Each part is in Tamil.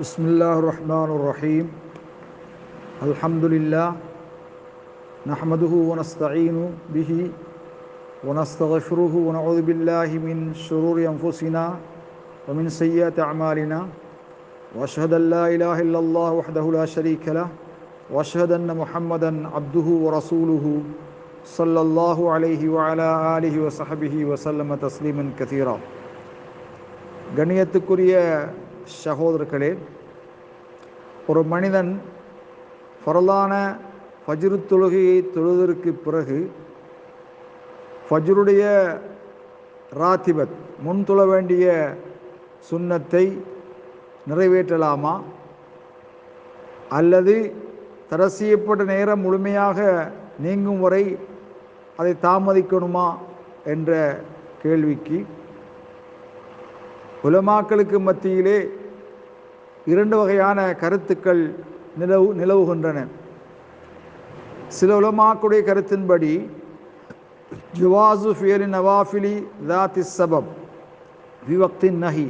بسم الله الرحمن الرحيم الحمد لله نحمده ونستعين به ونستغفره ونعوذ بالله من شرور أنفسنا ومن سيئات أعمالنا وأشهد أن لا إله إلا الله وحده لا شريك له وأشهد أن محمدا عبده ورسوله صلى الله عليه وعلى آله وصحبه وسلم تسليما كثيرا கண்ணியத்துக்குரிய சகோதரர்களே ஒரு மனிதன் பரலான ஃபஜ்ரு தொழுகையை தொழுவதற்கு பிறகு ஃபஜ்ருடைய ராத்திபத் முன் தொழ வேண்டிய சுண்ணத்தை நிறைவேற்றலாமா? அல்லது தடை செய்யப்பட்ட நேரம் முழுமையாக நீங்கும் வரை அதை தாமதிக்கணுமா என்ற கேள்விக்கு உலமாக்களுக்கு மத்தியிலே இரண்டு வகையான கருத்துக்கள் நிலவு நிலவுகின்றன. சில உலமாக்குடைய கருத்தின்படி ஜுவாசு ஃபியலி நவாஃபிலி தாத்தி சபப் விவக்தின் நஹி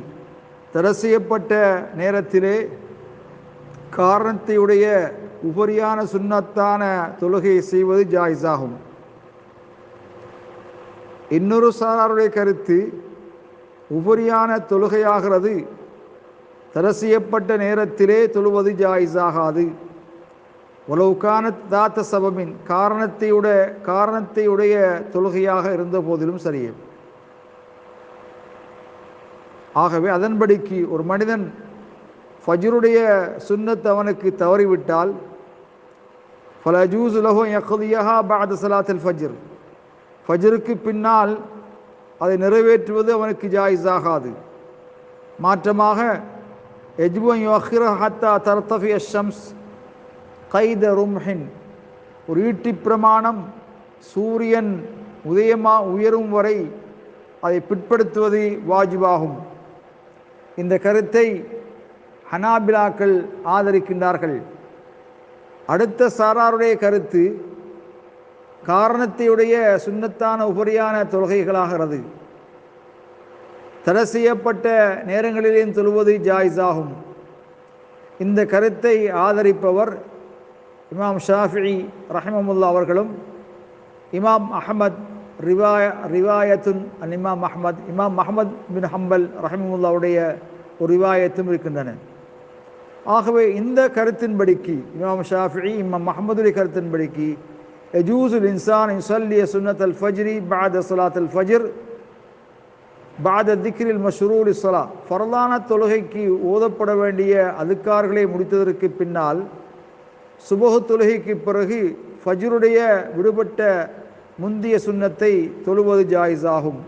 தடை செய்யப்பட்ட நேரத்திலே காரணத்தையுடைய உபரியான சுண்ணத்தான தொழுகையை செய்வது ஜாயிஸாகும். இன்னொரு சாராருடைய கருத்து உபரியான தொழுகையாகிறது தடை செய்யப்பட்ட நேரத்திலே தொழுவது ஜாயிஸாகாது. உலவுக்கான தாத்த சபமின் காரணத்தையுட காரணத்தையுடைய தொழுகையாக இருந்த போதிலும் சரியே ஆகவே அதன்படிக்கு ஒரு மனிதன் ஃபஜ்ருடைய சுன்னத் அவனுக்கு தவறிவிட்டால் பல ஜூஸ் லஹோ யக்தியஹா பாத சலாத்தில் ஃபஜ்ர். ஃபஜ்ருக்கு பின்னால் அதை நிறைவேற்றுவது அவனுக்கு ஜாயிஸ் ஆகாது மாற்றமாக எஜ்புன் யோஹிர ஹத்தா தர்த்தஃபி ஷம்ஸ் கைத ரும்ஹின் ஒரு ஈட்டி பிரமாணம் சூரியன் உதயமா உயரும் வரை அதை பிற்படுத்துவது வாஜிபாகும். இந்த கருத்தை ஹனாபிலாக்கள் ஆதரிக்கின்றார்கள். அடுத்த சாராருடைய கருத்து காரணத்தையுடைய சுண்ணத்தான உபரியான தொழுகைகளாகிறது. தடை செய்யப்பட்ட நேரங்களிலேயும் சொல்வது ஜாயிஸாகும். இந்த கருத்தை ஆதரிப்பவர் இமாம் ஷாஃபி ரஹமமுல்லா அவர்களும் இமாம் அஹமத் ரிவாய ரிவாயத்துன் அன் இமாம் அஹமத் இமாம் அஹமத் பின் ஹம்பல் ரஹமமுல்லாவுடைய ஒரு ரிவாயத்தும் இருக்கின்றன. ஆகவே இந்த கருத்தின்படிக்கு இமாம் ஷாஃபி இமாம் அஹமதுடைய கருத்தின்படிக்கு எஜூசுல் இன்சான் இன்சல்லிய சுன்னத் அல் ஃபஜ்ரி பாத் சலாத் அல் ஃபஜிர் பாத திக்ரில் மஷ்ரூர் சலா ஃபரலான தொழுகைக்கு ஓதப்பட வேண்டிய அதுக்கார்களை முடித்ததற்கு பின்னால் சுபகு தொழுகைக்கு பிறகு ஃபஜ்ருடைய விடுபட்ட முந்திய சுண்ணத்தை தொழுவது ஜாயிஸ் ஆகும்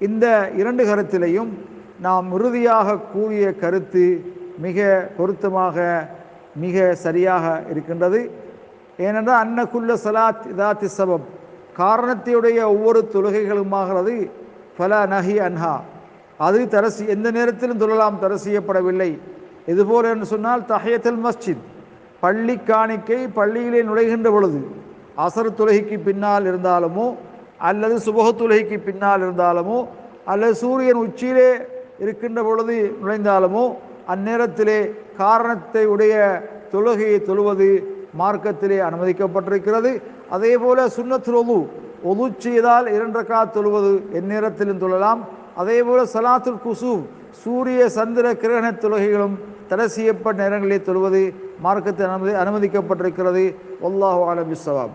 இந்த இரண்டு கருத்திலையும் நாம் உறுதியாக கூறிய கருத்து மிக பொருத்தமாக மிக சரியாக இருக்கின்றது. ஏனென்றால் அன்னக்குள்ள சலாத் இதாத்தி சபம் காரணத்தையுடைய ஒவ்வொரு தொழுகைகளுமாகிறது பல நஹி அன்ஹா. அது தரசி எந்த நேரத்திலும் தொழலாம் தடை செய்யப்படவில்லை. இதுபோல் என்று சொன்னால் தஹயத்தல் மஸ்ஜித் பள்ளி காணிக்கை பள்ளியிலே நுழைகின்ற பொழுது அசர் தொழுகைக்கு பின்னால் இருந்தாலுமோ அல்லது சுபக தொழுகைக்கு பின்னால் இருந்தாலுமோ அல்லது சூரியன் உச்சியிலே இருக்கின்ற பொழுது நுழைந்தாலுமோ அந்நேரத்திலே காரணத்தை உடைய தொழுகையை தொழுவது மார்க்கத்திலே அனுமதிக்கப்பட்டிருக்கிறது. அதே போல சுண்ணத் ஒது ஒது செய்தால் இரண்டு ரக்கா தொழுவது எந்நேரத்திலும் தொழலாம். அதேபோல் சலாத்துல் குசூப் சூரிய சந்திர கிரகண தொழுகைகளும் தடை செய்யப்பட்ட நேரங்களில் தொழுவது மார்க்கத்தில் அனுமதி அனுமதிக்கப்பட்டிருக்கிறது. ஒல்லாஹு அலபிஸ்வாப்